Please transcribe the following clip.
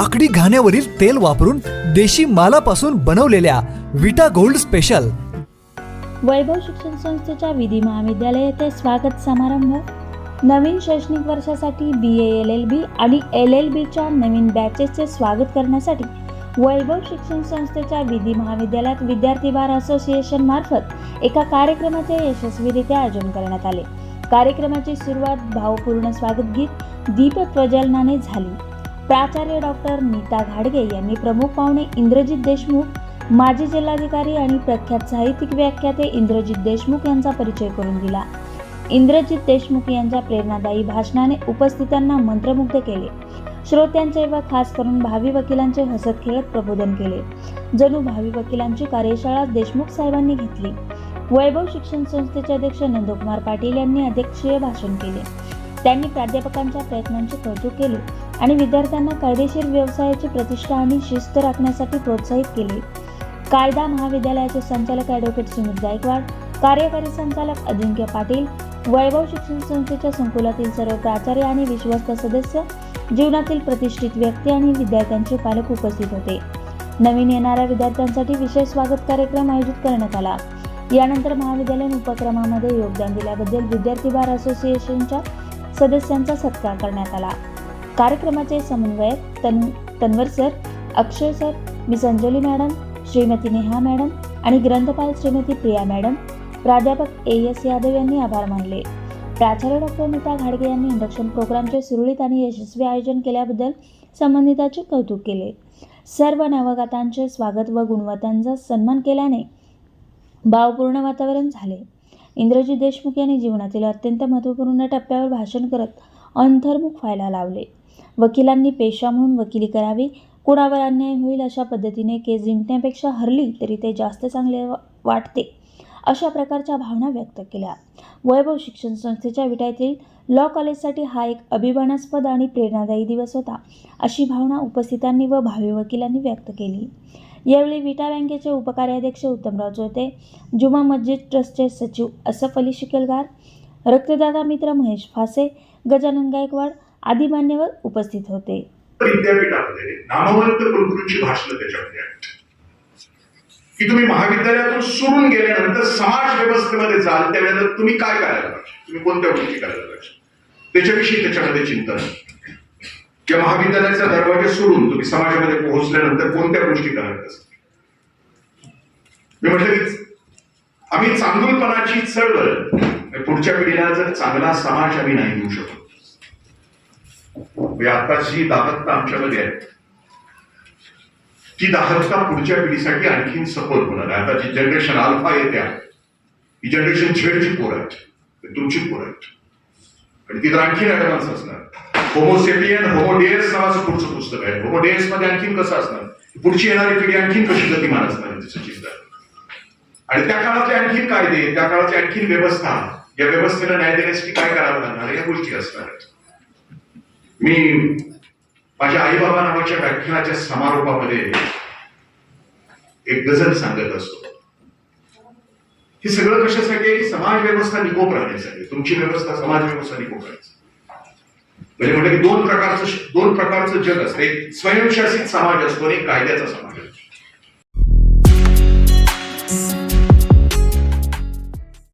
लाकडी घाण्यावरील तेल वापरून देशी मालापासून बनवलेल्या विटा गोल्ड स्पेशल. वैभव शिक्षण संस्थेच्या विधी महाविद्यालय येथे स्वागत समारंभ. नवीन शैक्षणिक वर्षासाठी बी ए एल एल बी आणि एल एल बीच्या नवीन बॅचेसचे स्वागत करण्यासाठी वैभव शिक्षण संस्थेच्या विधी महाविद्यालयात विद्यार्थी बार असोसिएशन मार्फत एका कार्यक्रमाचे यशस्वीरित्या आयोजन करण्यात आले. कार्यक्रमाची सुरुवात भावपूर्ण स्वागत गीत दीपप्रज्वलनाने झाली. प्राचार्य डॉक्टर नीता घाडगे यांनी प्रमुख पाहुणे इंद्रजित देशमुख माजी जिल्हाधिकारी आणि प्रख्यात साहित्यिक व्याख्याते इंद्रजित देशमुख यांचा परिचय करून दिला. इंद्रजित देशमुख यांच्या प्रेरणादायी भाषणाने उपस्थितांना मंत्रमुग्ध केले. श्रोत्यांचे व खास करून भावी वकिलांचे हसत खेळत प्रबोधन केले. जणू भावी वकिलांची कार्यशाळा देशमुख साहेबांनी घेतली. वैभव शिक्षण संस्थेचे अध्यक्ष नंदकुमार पाटील यांनी अध्यक्षीय भाषण केले. त्यांनी प्राध्यापकांच्या प्रयत्नांचे कौतुक केले. आणि विद्यार्थ्यांना कायदेशीर व्यवसायाची प्रतिष्ठा आणि शिस्त राखण्यासाठी प्रोत्साहित केले. कायदा महाविद्यालयाचे संचालक ॲडव्होकेट सुमित गायकवाड कार्यकारी संचालक अजिंक्य पाटील वैभव शिक्षण संस्थेच्या संकुलातील सर्व प्राचार्य आणि विश्वस्त सदस्य जीवनातील प्रतिष्ठित व्यक्ती आणि विद्यार्थ्यांचे पालक उपस्थित होते. नवीन येणाऱ्या विद्यार्थ्यांसाठी विशेष स्वागत कार्यक्रम आयोजित करण्यात आला. यानंतर महाविद्यालयीन उपक्रमामध्ये योगदान दिल्याबद्दल विद्यार्थी बार असोसिएशनच्या सदस्यांचा सत्कार करण्यात आला. कार्यक्रमाचे समन्वयक तन Tanwar sir Akshay sir miss Anjali madam Shrimati Neha madam आणि ग्रंथपाल श्रीमती प्रिया मॅडम प्राध्यापक ए एस यादव यांनी आभार मानले. प्राचार्य डॉक्टर नीता घाडगे यांनी इंडक्शन प्रोग्रामचे सुरळीत आणि यशस्वी आयोजन केल्याबद्दल संबंधिताचे कौतुक केले. सर्व नवगतांचे स्वागत व गुणवत्तांचा सन्मान केल्याने भावपूर्ण वातावरण झाले. इंद्रजी देशमुख यांनी जीवनातील अत्यंत महत्त्वपूर्ण टप्प्यावर भाषण करत अंतर्मुख व्हायला लावले. वकिलांनी पेशा म्हणून वकिली करावी. कुणावर अन्याय होईल अशा पद्धतीने केस जिंकण्यापेक्षा हरली तरी ते जास्त चांगले वा- वाटते अशा प्रकारच्या भावना व्यक्त केल्या. वैभव शिक्षण संस्थेच्या विटायतील लॉ कॉलेजसाठी हा एक अभिमानास्पद आणि प्रेरणादायी दिवस होता अशी भावना उपस्थितांनी व भावी वकिलांनी व्यक्त केली. यावेळी विटा बँकेचे उपकार्याध्यक्ष उत्तमराव चोते जुमा मस्जिद ट्रस्टचे सचिव असफ अली शिकलगार रक्तदाता मित्र महेश फासे गजानन गायकवाड आदी मान्यवर उपस्थित होते. विद्यापीठामध्ये नामवंत कुलगुरूंची भाषण त्याच्यामध्ये की तुम्ही महाविद्यालयातून सोडून गेल्यानंतर समाज व्यवस्थेमध्ये जाल त्यावेळेला तुम्ही काय करायला पाहिजे? तुम्ही कोणत्या गोष्टी करायला पाहिजे? त्याच्याविषयी त्याच्यामध्ये चिंतन किंवा महाविद्यालयाचा दरवाजा सोडून तुम्ही समाजामध्ये पोहोचल्यानंतर कोणत्या गोष्टी करायला असतात मी म्हटलं आम्ही चांगुलपणाची चळवळ पुढच्या पिढीला जर चांगला समाज आम्ही नाही देऊ शकतो. म्हणजे आताची जी दाहकता आमच्यामध्ये आहे ती दाहकता पुढच्या पिढीसाठी आणखीन सपोर्ट होणार आहे. आता जी जनरेशन अल्फा येते आहे, ही जनरेशन झेडची पोर आहेत तुमची पोर आहेत. आणि ती तर आणखीन ऍडव्हान्स असणार. होमोसेपियन होमोडेअस नावाचं पुढचं पुस्तक आहे. होमोडेअसमध्ये आणखीन कसं असणार? पुढची येणारी पिढी आणखीन कशी गतिमान असणार आहे तिचं चिंतन आणि त्या काळातले आणखीन कायदे त्या काळाची आणखीन व्यवस्था या व्यवस्थेला न्याय देण्यासाठी काय करावं लागणार या गोष्टी असणार मी माझ्या आईबाबा नावाच्या व्याख्यानाच्या समारोपामध्ये एक गझल सांगत असतो. हे सगळं कशासाठी आहे? समाज व्यवस्था निकोप राहण्यासाठी. तुमची व्यवस्था समाज व्यवस्था निकोप राहायची. म्हणजे म्हटलं की दोन प्रकारचं दोन प्रकारचं जग असतं. एक स्वयंशासित समाज असतो आणि एक कायद्याचा समाज असतो.